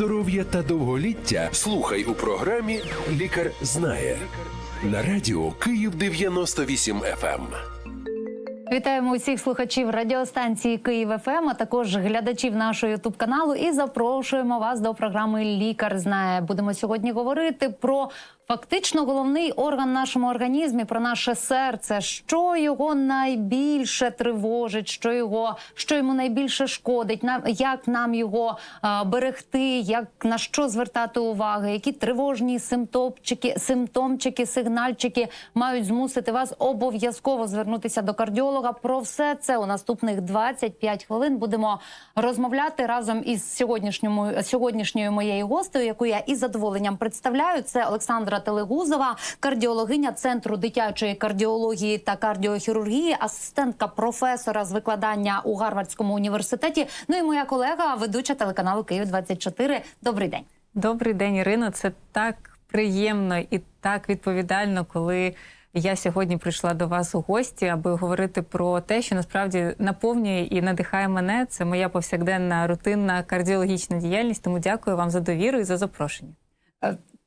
здоров'я та довголіття слухай у програмі Лікар знає на радіо Київ 98 FM. Вітаємо усіх слухачів радіостанції Київ ФМ, а також глядачів нашого ютуб каналу. І запрошуємо вас до програми Лікар знає. Будемо сьогодні говорити про фактично головний орган в нашому організмі, про наше серце, що його найбільше тривожить, що його що йому найбільше шкодить, нам як нам його а, берегти, як на що звертати увагу, які тривожні симптомчики, симптомчики, сигнальчики мають змусити вас обов'язково звернутися до кардіолога. Про все це у наступних 25 хвилин будемо розмовляти разом із сьогоднішньому сьогоднішньою моєю гостею, яку я із задоволенням представляю. Це Олександра Телегузова, кардіологиня центру дитячої кардіології та кардіохірургії, асистентка професора з викладання у Гарвардському університеті. Ну і моя колега, ведуча телеканалу Київ 24 Добрий день. Добрий день, Ірино. Це так приємно і так відповідально, коли я сьогодні прийшла до вас у гості, аби говорити про те, що насправді наповнює і надихає мене. Це моя повсякденна рутинна кардіологічна діяльність. Тому дякую вам за довіру і за запрошення.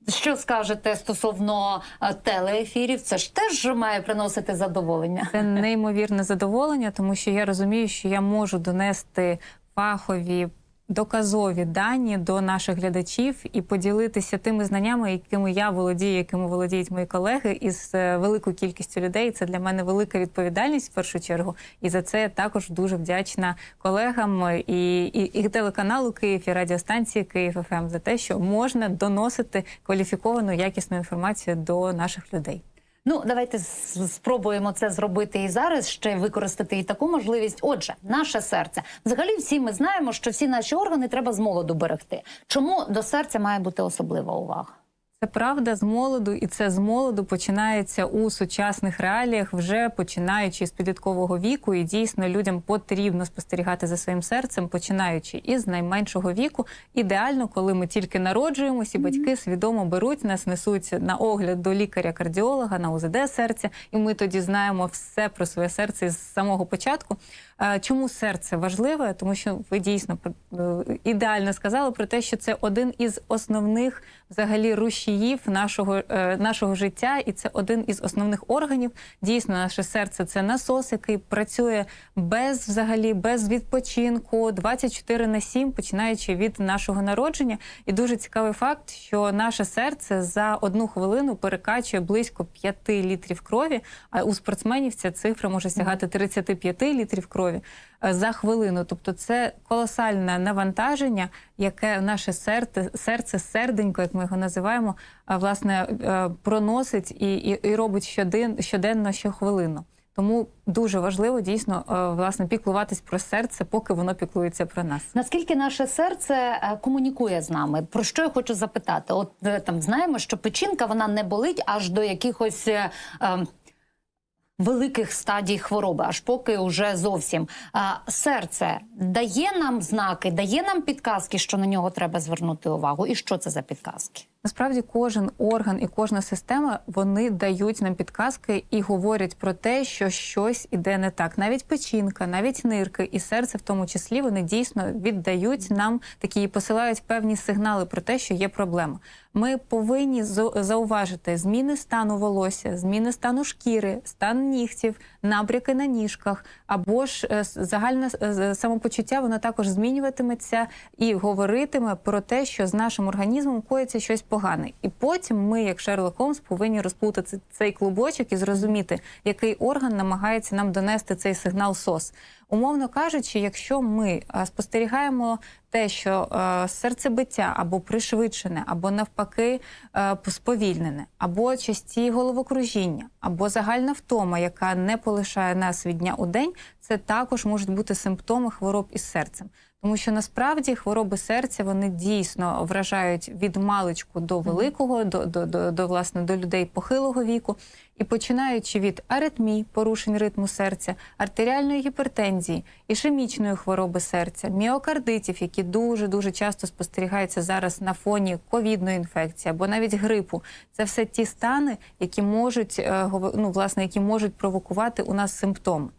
Що скажете стосовно е, телеефірів? Це ж теж має приносити задоволення. Це неймовірне задоволення, тому що я розумію, що я можу донести фахові. Доказові дані до наших глядачів і поділитися тими знаннями, якими я володію, якими володіють мої колеги, із е, великою кількістю людей. Це для мене велика відповідальність в першу чергу. І за це я також дуже вдячна колегам і, і, і телеканалу Київ і радіостанції Київ ФМ за те, що можна доносити кваліфіковану якісну інформацію до наших людей. Ну, давайте спробуємо це зробити і зараз ще використати і таку можливість. Отже, наше серце. Взагалі, всі ми знаємо, що всі наші органи треба з молоду берегти. Чому до серця має бути особлива увага? Це правда з молоду, і це з молоду починається у сучасних реаліях, вже починаючи з підліткового віку. І дійсно людям потрібно спостерігати за своїм серцем, починаючи із найменшого віку. Ідеально, коли ми тільки народжуємося, і батьки свідомо беруть нас, несуть на огляд до лікаря-кардіолога на УЗД серця, і ми тоді знаємо все про своє серце з самого початку. Е, Чому серце важливе? Тому що ви дійсно е, ідеально сказали про те, що це один із основних взагалі рушіїв нашого, е, нашого життя, і це один із основних органів. Дійсно, наше серце це насос, який працює без взагалі без відпочинку 24 на 7, починаючи від нашого народження. І дуже цікавий факт, що наше серце за одну хвилину перекачує близько 5 літрів крові. А у спортсменів ця цифра може сягати 35 літрів крові е, за хвилину. Тобто, це колосальне навантаження, яке наше серце, серце, серденько, як ми його називаємо, власне е, проносить і, і, і робить щоден, щоденно, щохвилину. Тому дуже важливо дійсно е, власне піклуватись про серце, поки воно піклується про нас. Наскільки наше серце е, комунікує з нами? Про що я хочу запитати? От е, там знаємо, що печінка вона не болить аж до якихось. е, е, Великих стадій хвороби, аж поки уже зовсім серце дає нам знаки, дає нам підказки, що на нього треба звернути увагу. І що це за підказки? Насправді кожен орган і кожна система вони дають нам підказки і говорять про те, що щось іде не так. Навіть печінка, навіть нирки і серце, в тому числі, вони дійсно віддають нам такі і посилають певні сигнали про те, що є проблема. Ми повинні зауважити зміни стану волосся, зміни стану шкіри, стан нігтів, набряки на ніжках, або ж е, загальне самопочуття воно також змінюватиметься і говоритиме про те, що з нашим організмом коїться щось погане. І потім ми, як Шерлок Холмс, повинні розплутати цей клубочок і зрозуміти, який орган намагається нам донести цей сигнал СОС. Умовно кажучи, якщо ми е, спостерігаємо те, що е, серцебиття або пришвидшене, або навпаки е, сповільнене, або часті головокружіння, або загальна втома, яка не полишає нас від дня у день, це також можуть бути симптоми хвороб із серцем. Тому що насправді хвороби серця вони дійсно вражають від маличку до великого, до, до, до, до власне до людей похилого віку, і починаючи від аритмій, порушень ритму серця, артеріальної гіпертензії, ішемічної хвороби серця, міокардитів, які дуже дуже часто спостерігаються зараз на фоні ковідної інфекції або навіть грипу. Це все ті стани, які можуть е, ну, власне, які можуть провокувати у нас симптоми.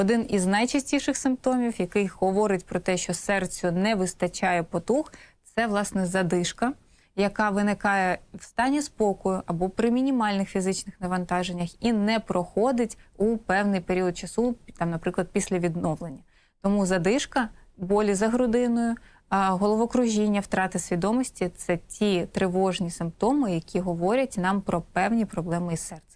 Один із найчастіших симптомів, який говорить про те, що серцю не вистачає потуг, це власне задишка, яка виникає в стані спокою або при мінімальних фізичних навантаженнях і не проходить у певний період часу, там, наприклад, після відновлення. Тому задишка, болі за грудиною, головокружіння, втрати свідомості це ті тривожні симптоми, які говорять нам про певні проблеми із серцем.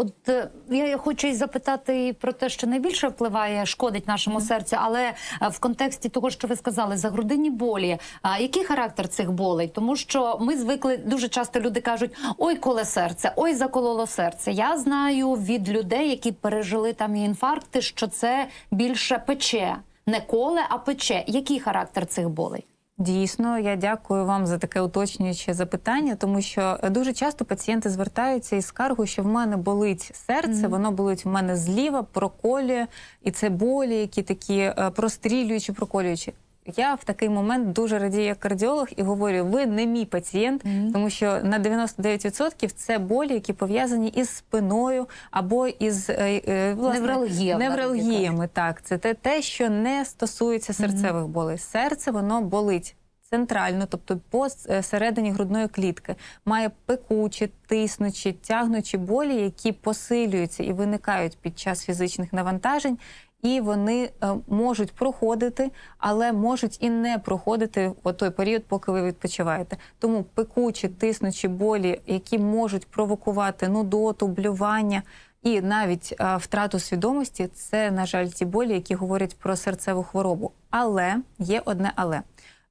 От е, я хочу і запитати і про те, що найбільше впливає, шкодить нашому серцю, але е, в контексті того, що ви сказали, за грудинні болі. А який характер цих болей? Тому що ми звикли дуже часто люди кажуть: ой, коле серце, ой, закололо серце. Я знаю від людей, які пережили там і інфаркти, що це більше пече, не коле, а пече. Який характер цих болей? Дійсно, я дякую вам за таке уточнююче запитання, тому що дуже часто пацієнти звертаються із скаргою, що в мене болить серце, воно болить в мене зліва, проколює, і це болі, які такі е, прострілюючі, проколюючі. Я в такий момент дуже радію як кардіолог і говорю: ви не мій пацієнт, тому що на 99% це болі, які пов'язані із спиною або із е, е, власне, Невралгія, невралгіями. Так, це те, те, що не стосується серцевих болей. Серце воно болить. Центрально, тобто по е, грудної клітки, має пекучі, тиснучі, тягнучі болі, які посилюються і виникають під час фізичних навантажень, і вони е, можуть проходити, але можуть і не проходити в той період, поки ви відпочиваєте. Тому пекучі, тиснучі болі, які можуть провокувати нудоту, блювання. І навіть е, втрату свідомості це, на жаль, ті болі, які говорять про серцеву хворобу. Але є одне але.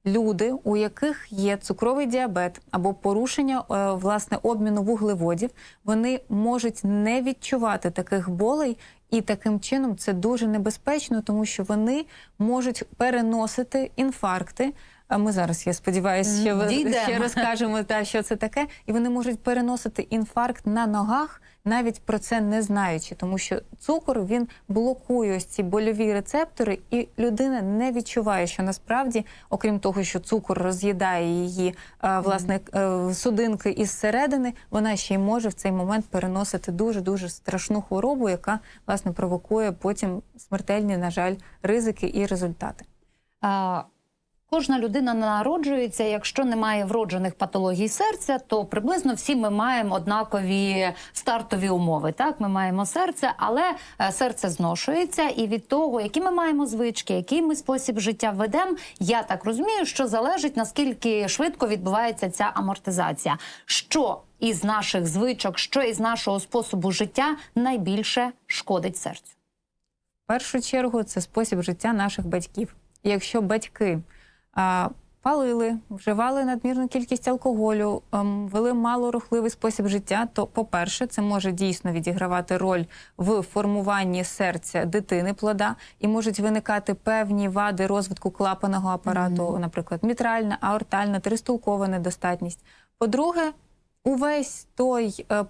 Люди, у яких є цукровий діабет або порушення е, власне обміну вуглеводів, вони можуть не відчувати таких болей, і таким чином це дуже небезпечно, тому що вони можуть переносити інфаркти. А ми зараз, я сподіваюся, що ви ще розкажемо та що це таке, і вони можуть переносити інфаркт на ногах, навіть про це не знаючи, тому що цукор він блокує ось ці больові рецептори, і людина не відчуває, що насправді, окрім того, що цукор роз'їдає її е, власне е, судинки із середини, вона ще й може в цей момент переносити дуже дуже страшну хворобу, яка власне провокує потім смертельні, на жаль, ризики і результати. А, Кожна людина народжується. Якщо немає вроджених патологій серця, то приблизно всі ми маємо однакові стартові умови. Так, ми маємо серце, але е, серце зношується, і від того, які ми маємо звички, який ми спосіб життя ведемо, я так розумію, що залежить наскільки швидко відбувається ця амортизація. Що із наших звичок, що із нашого способу життя найбільше шкодить серцю? В першу чергу це спосіб життя наших батьків. Якщо батьки палили, вживали надмірну кількість алкоголю, ем, вели малорухливий спосіб життя, то, по-перше, це може дійсно відігравати роль в формуванні серця дитини плода, і можуть виникати певні вади розвитку клапаного апарату, наприклад, мітральна, аортальна, тристулкова недостатність. По-друге, Увесь той е,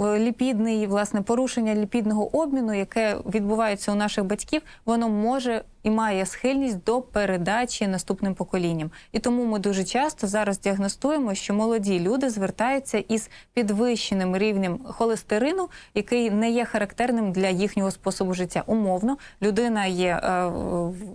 е, ліпідний власне порушення ліпідного обміну, яке відбувається у наших батьків, воно може і має схильність до передачі наступним поколінням. І тому ми дуже часто зараз діагностуємо, що молоді люди звертаються із підвищеним рівнем холестерину, який не є характерним для їхнього способу життя. Умовно, людина є е,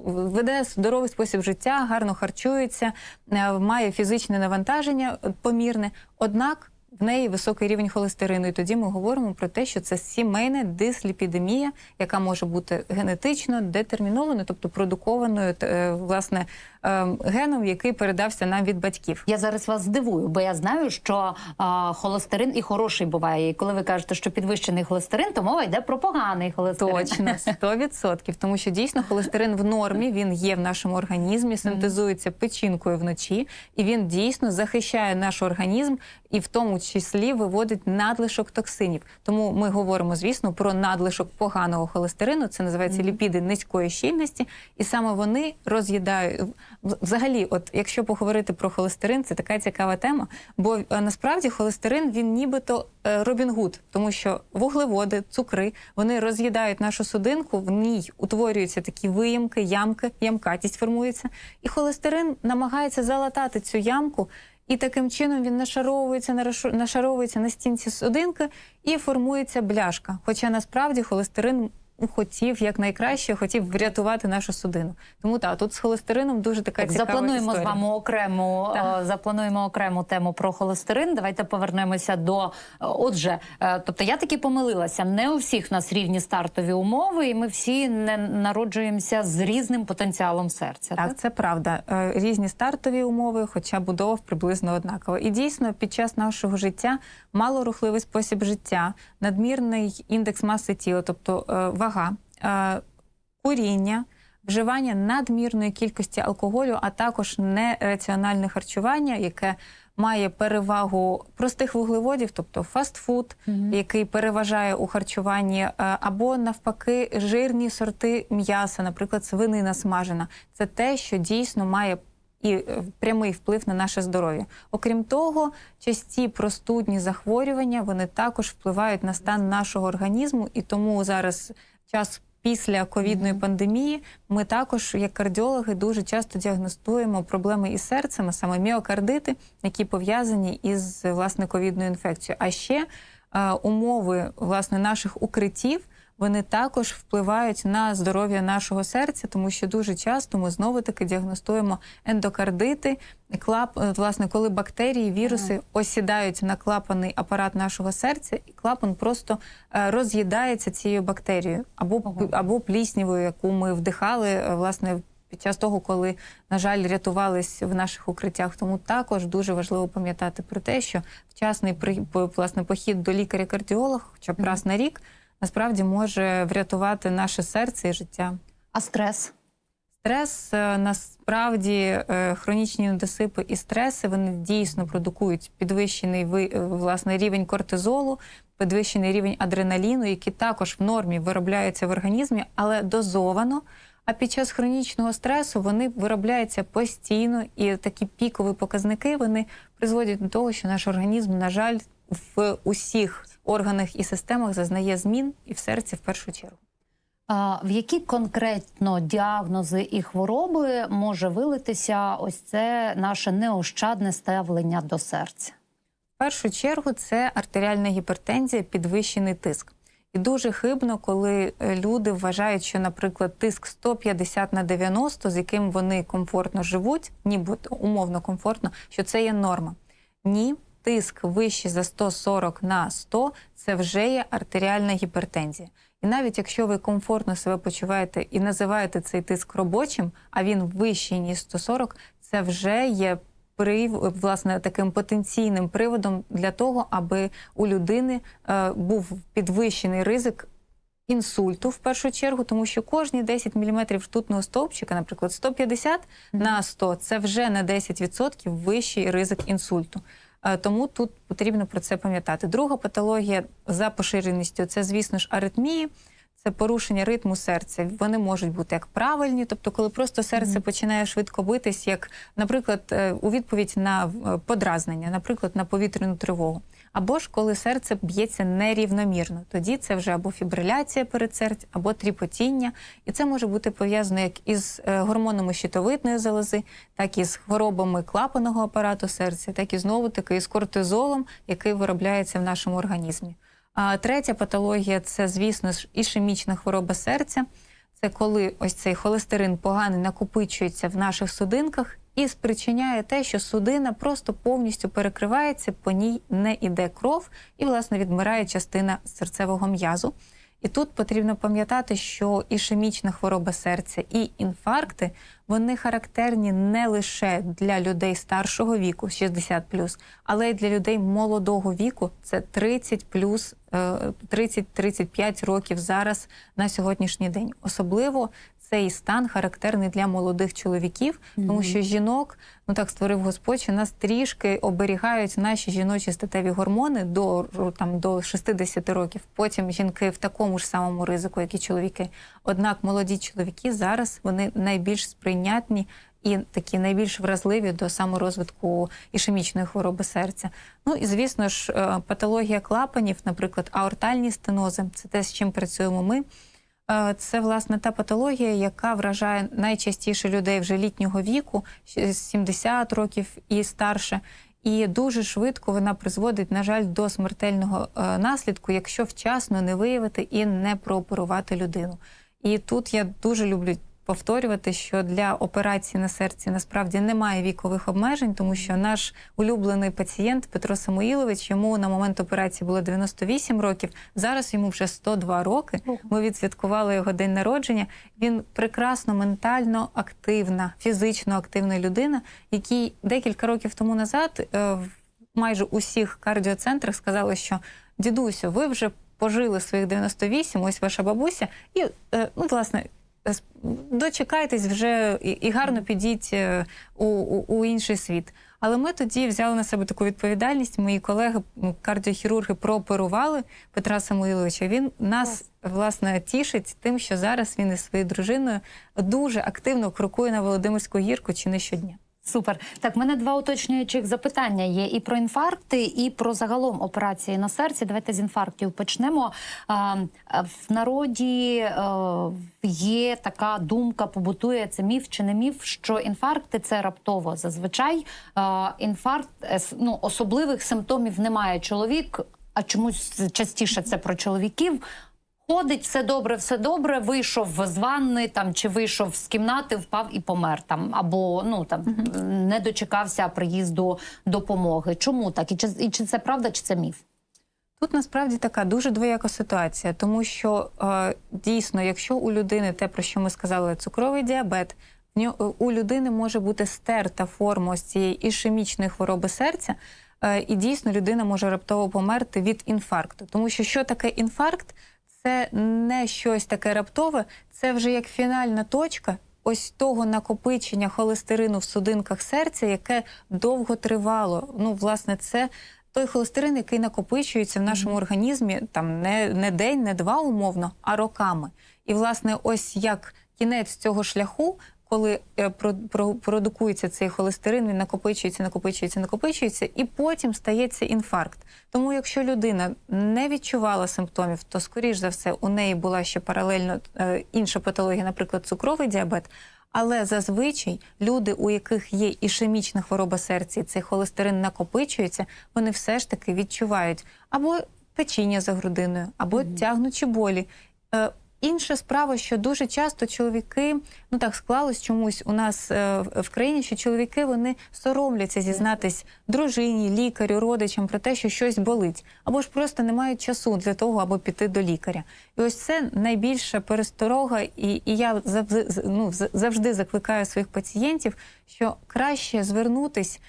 веде здоровий спосіб життя, гарно харчується, е, має фізичне навантаження помірне. Однак в неї високий рівень холестерину, і тоді ми говоримо про те, що це сімейна дисліпідемія, яка може бути генетично детермінованою, тобто продукованою е, власне е, геном, який передався нам від батьків. Я зараз вас здивую, бо я знаю, що а, холестерин і хороший буває. І коли ви кажете, що підвищений холестерин, то мова йде про поганий холестерин. Точно, 100%. Тому що дійсно холестерин в нормі, він є в нашому організмі, синтезується печінкою вночі, і він дійсно захищає наш організм і в тому числі виводить надлишок токсинів. Тому ми говоримо, звісно, про надлишок поганого холестерину. Це називається ліпіди низької щільності, і саме вони роз'їдають взагалі. От якщо поговорити про холестерин, це така цікава тема. Бо е, насправді холестерин він нібито е, Робін Гуд, тому що вуглеводи, цукри вони роз'їдають нашу судинку, в ній утворюються такі виямки, ямки, ямкатість формується, і холестерин намагається залатати цю ямку. І таким чином він нашаровується, нашаровується на стінці судинки і формується бляшка. Хоча насправді холестерин хотів якнайкраще, хотів врятувати нашу судину. Тому так, тут з холестерином дуже така Так, цікава заплануємо історія. з вами окрему Так. е, заплануємо окрему тему про холестерин. Давайте повернемося до е, отже. е, Тобто я таки помилилася. Не у всіх нас рівні стартові умови, і ми всі не народжуємося з різним потенціалом серця. Так, це правда. Різні стартові умови, хоча будова приблизно однакова. І дійсно, під час нашого життя малорухливий спосіб життя, надмірний індекс маси тіла, тобто е, вага, е, куріння. Вживання надмірної кількості алкоголю, а також нераціональне харчування, яке має перевагу простих вуглеводів, тобто фастфуд, який переважає у харчуванні, е, або навпаки жирні сорти м'яса, наприклад, свинина смажена. Це те, що дійсно має і е, прямий вплив на наше здоров'я. Окрім того, часті простудні захворювання вони також впливають на стан нашого організму, і тому зараз час. Після ковідної пандемії ми також, як кардіологи, дуже часто діагностуємо проблеми із серцем, а саме міокардити, які пов'язані із власне ковідною інфекцією. А ще е, умови власне наших укриттів вони також впливають на здоров'я нашого серця, тому що дуже часто ми знову таки діагностуємо ендокардити, клап, е, власне, коли бактерії, віруси осідають на клапанний апарат нашого серця, і клапан просто е, роз'їдається цією бактерією або, Ага. або пліснявою, яку ми вдихали, е, власне. Під час того, коли, на жаль, рятувались в наших укриттях, тому також дуже важливо пам'ятати про те, що вчасний при- власне похід до лікаря-кардіолога, хоча б раз на рік, насправді може врятувати наше серце і життя. А стрес? Стрес е, насправді е, хронічні недосипи і стреси вони дійсно продукують підвищений ви- е, власне рівень кортизолу, підвищений рівень адреналіну, які також в нормі виробляються в організмі, але дозовано. А під час хронічного стресу вони виробляються постійно, і такі пікові показники вони призводять до того, що наш організм, на жаль, в усіх органах і системах зазнає змін, і в серці в першу чергу. А, в які конкретно діагнози і хвороби може вилитися ось це наше неощадне ставлення до серця? В першу чергу це артеріальна гіпертензія, підвищений тиск. І дуже хибно, коли е, люди вважають, що, наприклад, тиск 150 на 90, з яким вони комфортно живуть, нібито умовно комфортно, що це є норма. Ні, тиск вищий за 140 на 100 – це вже є артеріальна гіпертензія. І навіть якщо ви комфортно себе почуваєте і називаєте цей тиск робочим, а він вищий ніж 140, це вже є прив, власне таким потенційним приводом для того, аби у людини е, був підвищений ризик інсульту в першу чергу, тому що кожні 10 мм ртутного стовпчика, наприклад, 150 на 100 – це вже на 10% вищий ризик інсульту. Е, Тому тут потрібно про це пам'ятати. Друга патологія за поширеністю це, звісно ж, аритмії. Це порушення ритму серця. Вони можуть бути як правильні, тобто, коли просто серце Мгм. починає швидко битись, як, наприклад, е, у відповідь на е, подразнення, наприклад, на повітряну тривогу. Або ж коли серце б'ється нерівномірно, тоді це вже або фібриляція передсердь, або тріпотіння. І це може бути пов'язано як із е, гормонами щитовидної залози, так і з хворобами клапаного апарату серця, так і знову таки із кортизолом, який виробляється в нашому організмі. А третя патологія це, звісно ж, ішемічна хвороба серця. Це коли ось цей холестерин поганий накопичується в наших судинках і спричиняє те, що судина просто повністю перекривається, по ній не йде кров, і, власне, відмирає частина серцевого м'язу. І тут потрібно пам'ятати, що ішемічна хвороба серця і інфаркти вони характерні не лише для людей старшого віку, 60+, але й для людей молодого віку, це 30 плюс, е, 30-35 років зараз на сьогоднішній день. Особливо цей стан характерний для молодих чоловіків, тому що жінок, ну так створив Господь, що нас трішки оберігають наші жіночі статеві гормони до там до 60 років. Потім жінки в такому ж самому ризику, як і чоловіки. Однак молоді чоловіки зараз вони найбільш сприйнятні. І такі найбільш вразливі до саморозвитку ішемічної хвороби серця. Ну і звісно ж, е, патологія клапанів, наприклад, аортальні стенози, це те, з чим працюємо ми. Е, Це власне та патологія, яка вражає найчастіше людей вже літнього віку, ще 70 років і старше. І дуже швидко вона призводить, на жаль, до смертельного е, наслідку, якщо вчасно не виявити і не прооперувати людину. І тут я дуже люблю повторювати, що для операції на серці насправді немає вікових обмежень, тому що наш улюблений пацієнт Петро Самоїлович йому на момент операції було 98 років. Зараз йому вже 102 роки. Ми відсвяткували його день народження. Він прекрасно ментально активна, фізично активна людина, який декілька років тому назад е, в майже усіх кардіоцентрах сказали, що дідусю, ви вже пожили своїх 98, ось ваша бабуся, і е, ну, власне. С- Дочекайтесь вже і, і гарно підіть е, у, у, у інший світ. Але ми тоді взяли на себе таку відповідальність. Мої колеги, кардіохірурги, прооперували Петра Самуїловича. Він нас власне тішить тим, що зараз він із своєю дружиною дуже активно крокує на Володимирську гірку чи не щодня. Супер. Так, в мене два уточнюючих запитання є і про інфаркти, і про загалом операції на серці. Давайте з інфарктів почнемо. В народі е, є така думка, побутує це міф чи не міф, що інфаркти це раптово. Зазвичай е, інфаркт е, ну, особливих симптомів немає. Чоловік, а чомусь частіше це про чоловіків. Ходить, все добре, все добре. Вийшов з ванни там чи вийшов з кімнати, впав і помер там, або ну там не дочекався приїзду допомоги. Чому так? І чи, і чи це правда, чи це міф? Тут насправді така дуже двояка ситуація, тому що е, дійсно, якщо у людини те, про що ми сказали, цукровий діабет, ньо- у людини може бути стерта форма ось цієї ішемічної хвороби серця, е, і дійсно людина може раптово померти від інфаркту. Тому що що таке інфаркт? Це не щось таке раптове, це вже як фінальна точка ось того накопичення холестерину в судинках серця, яке довго тривало. Ну, власне, це той холестерин, який накопичується в нашому організмі там не, не день, не два умовно, а роками. І, власне, ось як кінець цього шляху, коли е, про, про, продукується цей холестерин, він накопичується, накопичується, накопичується, і потім стається інфаркт. Тому, якщо людина не відчувала симптомів, то скоріш за все у неї була ще паралельно е, інша патологія, наприклад, цукровий діабет. Але зазвичай люди, у яких є ішемічна хвороба серця, і цей холестерин накопичується, вони все ж таки відчувають або печіння за грудиною, або тягнучі болі. Інша справа, що дуже часто чоловіки, ну так склалось чомусь у нас е, в країні, що чоловіки вони соромляться зізнатись дружині, лікарю, родичам про те, що щось болить, або ж просто не мають часу для того, аби піти до лікаря. І ось це найбільша пересторога, і, і я завжди, ну, завжди закликаю своїх пацієнтів, що краще звернутись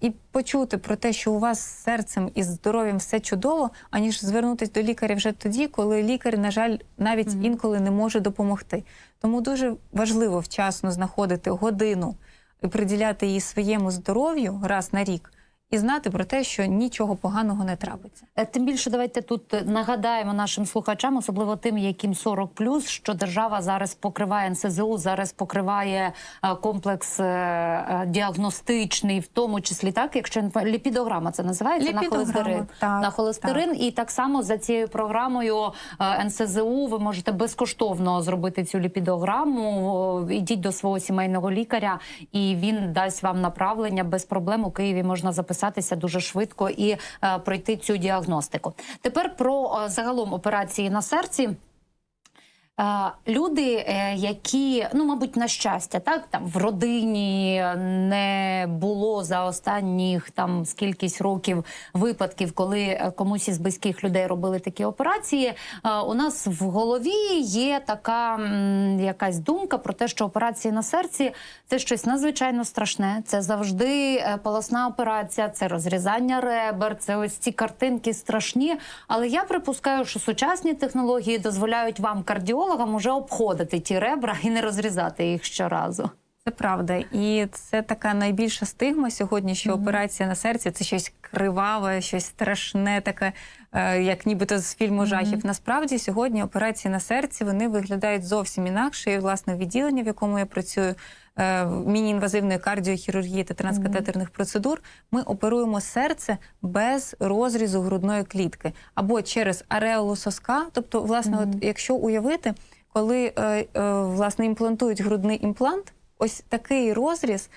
і почути про те, що у вас з серцем і з здоров'ям все чудово, аніж звернутися до лікаря вже тоді, коли лікар, на жаль, навіть інколи не може допомогти. Тому дуже важливо вчасно знаходити годину і приділяти її своєму здоров'ю раз на рік. І знати про те, що нічого поганого не трапиться. Е, Тим більше давайте тут е, нагадаємо нашим слухачам, особливо тим, яким 40+, що держава зараз покриває НСЗУ, зараз покриває е, комплекс діагностичний, в тому числі так, якщо ліпідограма це називається Ліпідограма, на холестерин. так, на холестерин. І так само за цією програмою НСЗУ ви можете безкоштовно зробити цю ліпідограму. Ідіть до свого сімейного лікаря, і він дасть вам направлення без проблем. У Києві можна записатися дуже швидко і е, пройти цю діагностику. Тепер про е, загалом операції на серці. Е, Люди, е, які, ну, мабуть, на щастя, так там в родині не було за останніх там скількись років випадків, коли е, комусь із близьких людей робили такі операції. У нас в голові є така якась думка про те, що операції на серці це щось надзвичайно страшне. Це завжди полосна операція, це розрізання ребер, це ось ці картинки страшні. Але я припускаю, що сучасні технології дозволяють вам, кардіологам, уже обходити ті ребра і не розрізати їх щоразу. Це правда, і це така найбільша стигма сьогодні, що операція на серці це щось криваве, щось страшне, таке, е, як нібито з фільму жахів. Насправді сьогодні операції на серці вони виглядають зовсім інакше. І власне відділення, в якому я працюю. Е, Міні-інвазивної кардіохірургії та транскатетерних процедур ми оперуємо серце без розрізу грудної клітки або через ареолу соска. Тобто, власне, от якщо уявити, коли е, е, власне імплантують грудний імплант, ось такий розріз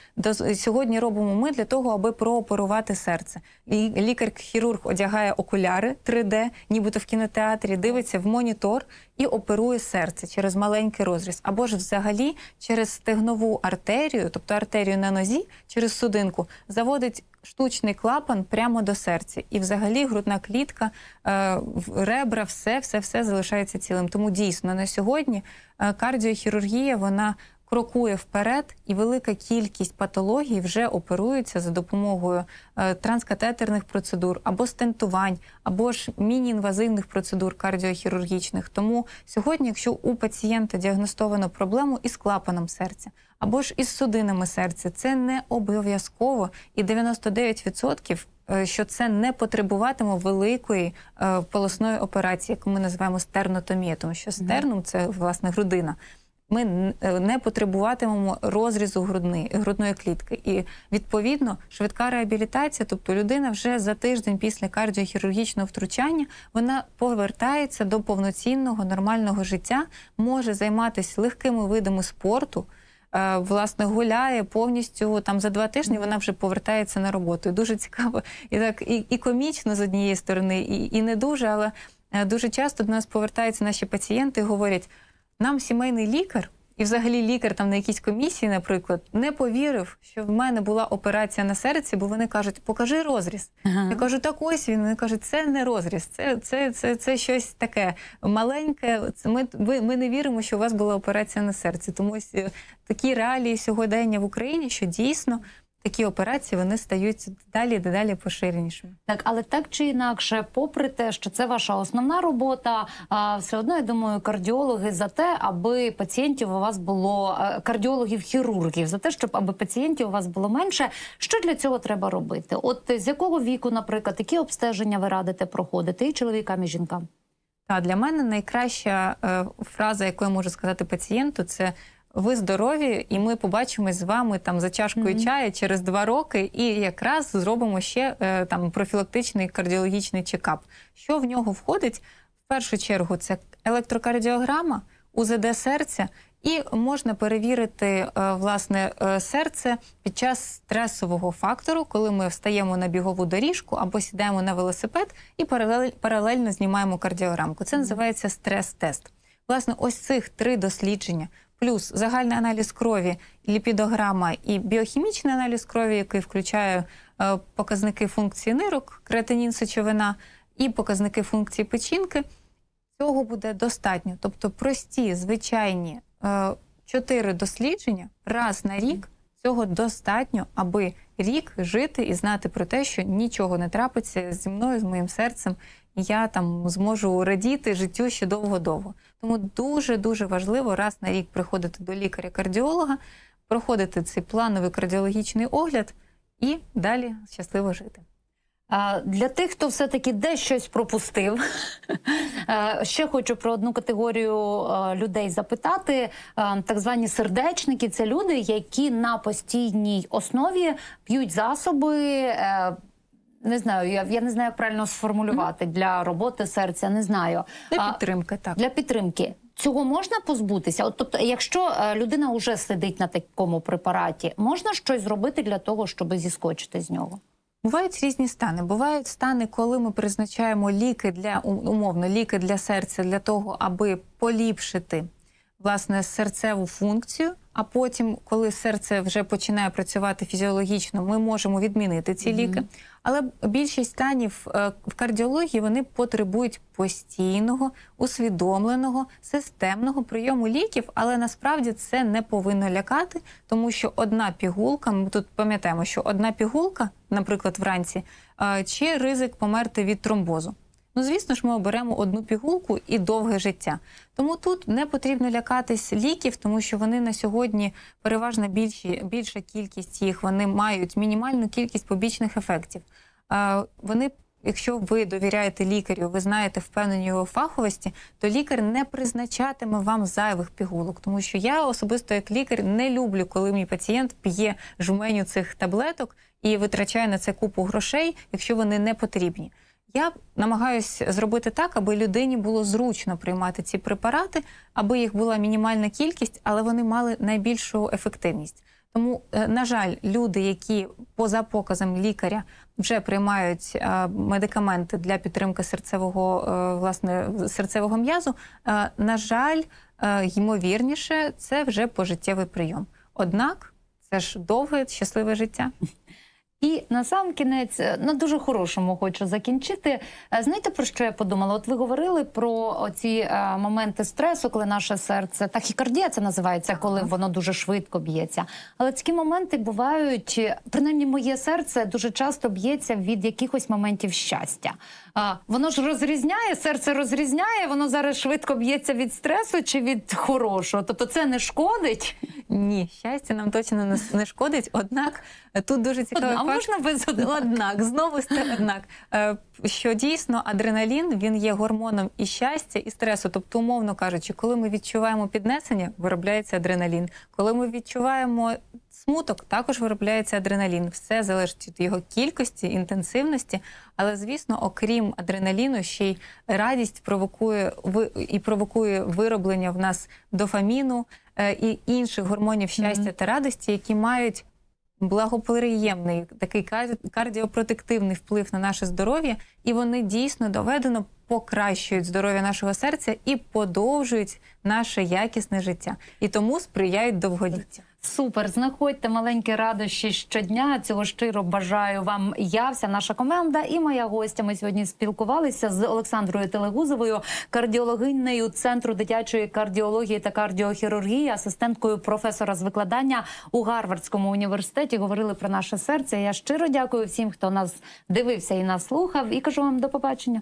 сьогодні робимо ми для того, аби прооперувати серце. Лі- Лікар-хірург одягає окуляри 3D, нібито в кінотеатрі, дивиться в монітор і оперує серце через маленький розріз, або ж взагалі через стегнову артерію, тобто артерію на нозі, через судинку, заводить штучний клапан прямо до серця. І взагалі грудна клітка, е, ребра, все, все, все залишається цілим. Тому дійсно на сьогодні е, кардіохірургія вона крокує вперед, і велика кількість патологій вже оперується за допомогою е, транскатетерних процедур або стентувань, або ж міні-інвазивних процедур кардіохірургічних. Тому сьогодні, якщо у пацієнта діагностовано проблему із клапаном серця або ж із судинами серця, це не обов'язково і 99% е, що це не потребуватиме великої е, полосної операції, яку ми називаємо стернотомія, тому що стернум це власне грудина. Ми е, не потребуватимемо розрізу грудни, грудної клітки. І відповідно швидка реабілітація, тобто людина вже за тиждень після кардіохірургічного втручання вона повертається до повноцінного нормального життя, може займатися легкими видами спорту. е, Власне, гуляє повністю там за два тижні. Вона вже повертається на роботу. Дуже цікаво, і так і, і комічно з однієї сторони, і, і не дуже, але е, дуже часто до нас повертаються наші пацієнти і говорять: нам сімейний лікар, і взагалі лікар там на якійсь комісії, наприклад, не повірив, що в мене була операція на серці, бо вони кажуть, покажи розріз. Я кажу, так ось він. Вони кажуть, це не розріз, це, це, це, це щось таке маленьке. Це ми, ви- ми не віримо, що у вас була операція на серці. Тому ось е, такі реалії сьогодення в Україні, що дійсно такі операції вони стають далі і дедалі поширенішими. Так, але так чи інакше, попри те, що це ваша основна робота, все одно я думаю, кардіологи за те, аби пацієнтів у вас було е, кардіологів, хірургів, за те, щоб аби пацієнтів у вас було менше. Що для цього треба робити? От з якого віку, наприклад, які обстеження ви радите проходити і чоловікам і жінкам? Та для мене найкраща е, фраза, яку я можу сказати пацієнту, це ви здорові, і ми побачимось з вами там за чашкою Мгм. чаю через два роки, і якраз зробимо ще е, там профілактичний кардіологічний чекап. Що в нього входить? В першу чергу це електрокардіограма, УЗД серця. І можна перевірити е, власне е, серце під час стресового фактору, коли ми встаємо на бігову доріжку або сідаємо на велосипед і паралель- паралельно знімаємо кардіограмку. Це називається стрес-тест. Власне, ось цих три дослідження, плюс загальний аналіз крові, ліпідограма і біохімічний аналіз крові, який включає е, показники функції нирок, креатинін сечовина і показники функції печінки. Цього буде достатньо. Тобто прості, звичайні е, чотири дослідження раз на рік. Цього достатньо, аби рік жити і знати про те, що нічого не трапиться зі мною, з моїм серцем, і я там зможу радіти життю ще довго-довго. Тому дуже дуже важливо раз на рік приходити до лікаря-кардіолога, проходити цей плановий кардіологічний огляд і далі щасливо жити. Для тих, хто все-таки десь щось пропустив, ще хочу про одну категорію людей запитати. Так звані сердечники це люди, які на постійній основі п'ють засоби. е, Не знаю, я, я не знаю, як правильно сформулювати для роботи серця. Не знаю Для підтримки, так. для підтримки. Цього можна позбутися? От, тобто, якщо е, людина вже сидить на такому препараті, можна щось зробити для того, щоб зіскочити з нього? Бувають різні стани. Бувають стани, коли ми призначаємо ліки для умовно ліки для серця для того, аби поліпшити власне серцеву функцію. А потім, коли серце вже починає працювати фізіологічно, ми можемо відмінити ці ліки. Але більшість станів е, в кардіології вони потребують постійного, усвідомленого, системного прийому ліків, але насправді це не повинно лякати, тому що одна пігулка, ми тут пам'ятаємо, що одна пігулка, наприклад, вранці, е, чи ризик померти від тромбозу. Ну, звісно ж, ми оберемо одну пігулку і довге життя. Тому тут не потрібно лякатись ліків, тому що вони на сьогодні переважно більші, більша кількість їх, вони мають мінімальну кількість побічних ефектів. Вони, якщо ви довіряєте лікарю, ви знаєте впевнені його фаховості, то лікар не призначатиме вам зайвих пігулок. Тому що я особисто як лікар не люблю, коли мій пацієнт п'є жменю цих таблеток і витрачає на це купу грошей, якщо вони не потрібні. Я намагаюся зробити так, аби людині було зручно приймати ці препарати, аби їх була мінімальна кількість, але вони мали найбільшу ефективність. Тому, е, на жаль, люди, які поза показом лікаря вже приймають е, медикаменти для підтримки серцевого е, власне серцевого м'язу, на жаль, ймовірніше, це вже пожиттєвий прийом. Однак це ж довге щасливе життя. І на сам кінець е, на дуже хорошому хочу закінчити. Е, Знаєте про що я подумала? От ви говорили про ці е, моменти стресу, коли наше серце тахікардія це називається, коли воно дуже швидко б'ється. Але такі моменти бувають, принаймні моє серце дуже часто б'ється від якихось моментів щастя. А воно ж розрізняє, серце розрізняє, воно зараз швидко б'ється від стресу чи від хорошого. Тобто це не шкодить. Ні, щастя нам точно не, шкодить. Однак е, тут дуже цікавий А факт. можна без один? Однак, знову однак, е, що дійсно адреналін він є гормоном і щастя, і стресу. Тобто, умовно кажучи, коли ми відчуваємо піднесення, виробляється адреналін. Коли ми відчуваємо смуток, також виробляється адреналін. Все залежить від його кількості, інтенсивності. Але звісно, окрім адреналіну, ще й радість провокує і провокує вироблення в нас дофаміну і інших гормонів щастя та радості, які мають благоприємний такий кар- кардіопротективний вплив на наше здоров'я, і вони дійсно доведено покращують здоров'я нашого серця і подовжують наше якісне життя, і тому сприяють довголіттю. Супер, знаходьте маленькі радощі щодня. Цього щиро бажаю вам. Я, вся наша команда і моя гостя. Ми сьогодні спілкувалися з Олександрою Телегузовою, кардіологинею центру дитячої кардіології та кардіохірургії, асистенткою професора з викладання у Гарвардському університеті. Говорили про наше серце. Я щиро дякую всім, хто нас дивився і нас слухав. І кажу вам до побачення.